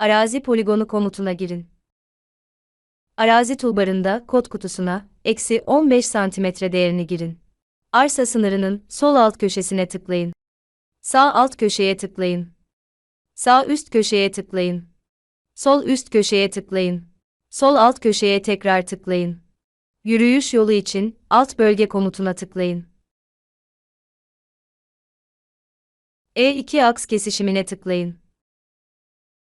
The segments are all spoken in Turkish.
Arazi poligonu komutuna girin. Arazi toolbarında kod kutusuna eksi 15 santimetre değerini girin. Arsa sınırının sol alt köşesine tıklayın. Sağ alt köşeye tıklayın. Sağ üst köşeye tıklayın. Sol üst köşeye tıklayın. Sol alt köşeye tekrar tıklayın. Yürüyüş yolu için alt bölge komutuna tıklayın. E2 aks kesişimine tıklayın.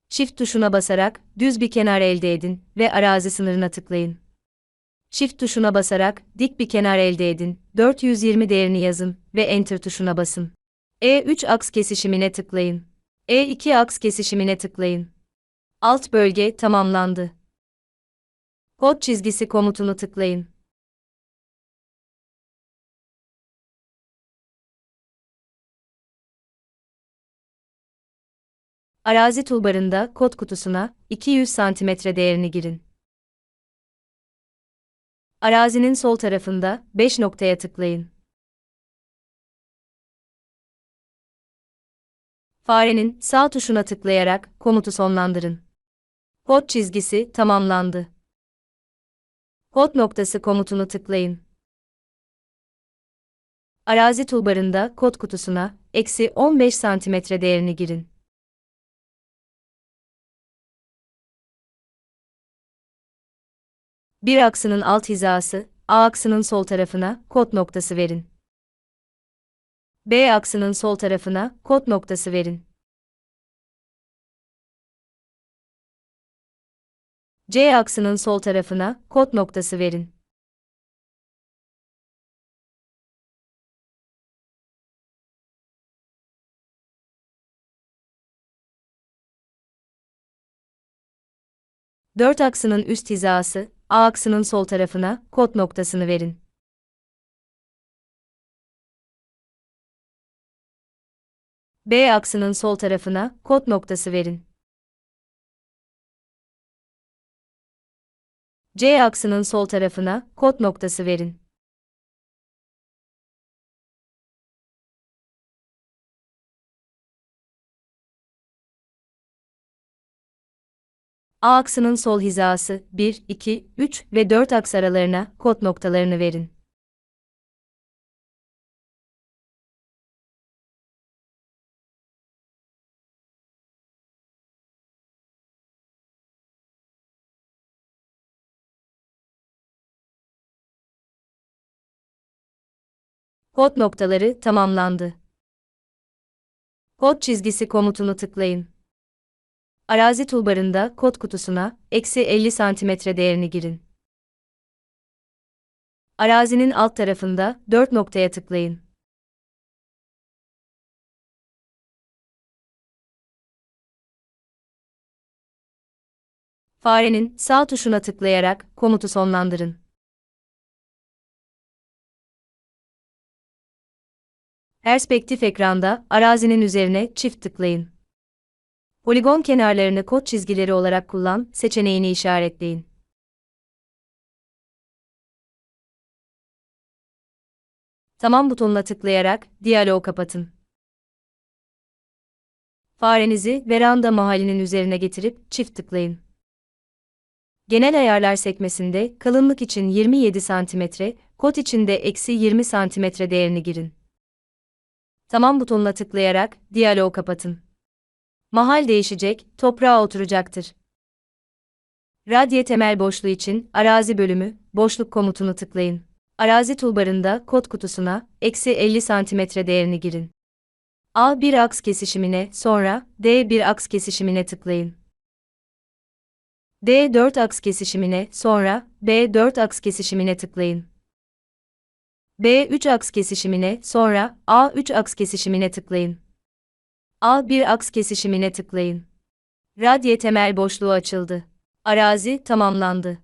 Shift tuşuna basarak düz bir kenar elde edin ve arazi sınırına tıklayın. Shift tuşuna basarak dik bir kenar elde edin, 420 değerini yazın ve Enter tuşuna basın. E3 aks kesişimine tıklayın. E2 aks kesişimine tıklayın. Alt bölge tamamlandı. Kod çizgisi komutunu tıklayın. Arazi toolbarında kod kutusuna 200 santimetre değerini girin. Arazinin sol tarafında 5 noktaya tıklayın. Farenin sağ tuşuna tıklayarak komutu sonlandırın. Kod çizgisi tamamlandı. Kod noktası komutunu tıklayın. Arazi toolbarında kod kutusuna eksi 15 santimetre değerini girin. Bir aksının alt hizası, A aksının sol tarafına kod noktası verin. B aksının sol tarafına kod noktası verin. C aksının sol tarafına kod noktası verin. Dört aksının üst hizası, A aksının sol tarafına kod noktasını verin. B aksının sol tarafına kod noktası verin. C aksının sol tarafına kod noktası verin. A aksının sol hizası 1, 2, 3 ve 4 aks aralarına kod noktalarını verin. Kod noktaları tamamlandı. Kod çizgisi komutunu tıklayın. Arazi toolbarında kod kutusuna eksi 50 santimetre değerini girin. Arazinin alt tarafında 4 noktaya tıklayın. Farenin sağ tuşuna tıklayarak komutu sonlandırın. Perspektif ekranda arazinin üzerine çift tıklayın. Poligon kenarlarını kod çizgileri olarak kullan seçeneğini işaretleyin. Tamam butonuna tıklayarak diyaloğu kapatın. Farenizi veranda mahallinin üzerine getirip çift tıklayın. Genel ayarlar sekmesinde kalınlık için 27 cm, kod için de eksi 20 cm değerini girin. Tamam butonuna tıklayarak diyaloğu kapatın. Mahal değişecek, toprağa oturacaktır. Radye temel boşluğu için arazi bölümü, boşluk komutunu tıklayın. Arazi toolbarında kod kutusuna eksi 50 santimetre değerini girin. A1 aks kesişimine sonra D1 aks kesişimine tıklayın. D4 aks kesişimine sonra B4 aks kesişimine tıklayın. B3 aks kesişimine sonra A3 aks kesişimine tıklayın. A1 aks kesişimine tıklayın. Radye temel boşluğu açıldı. Arazi tamamlandı.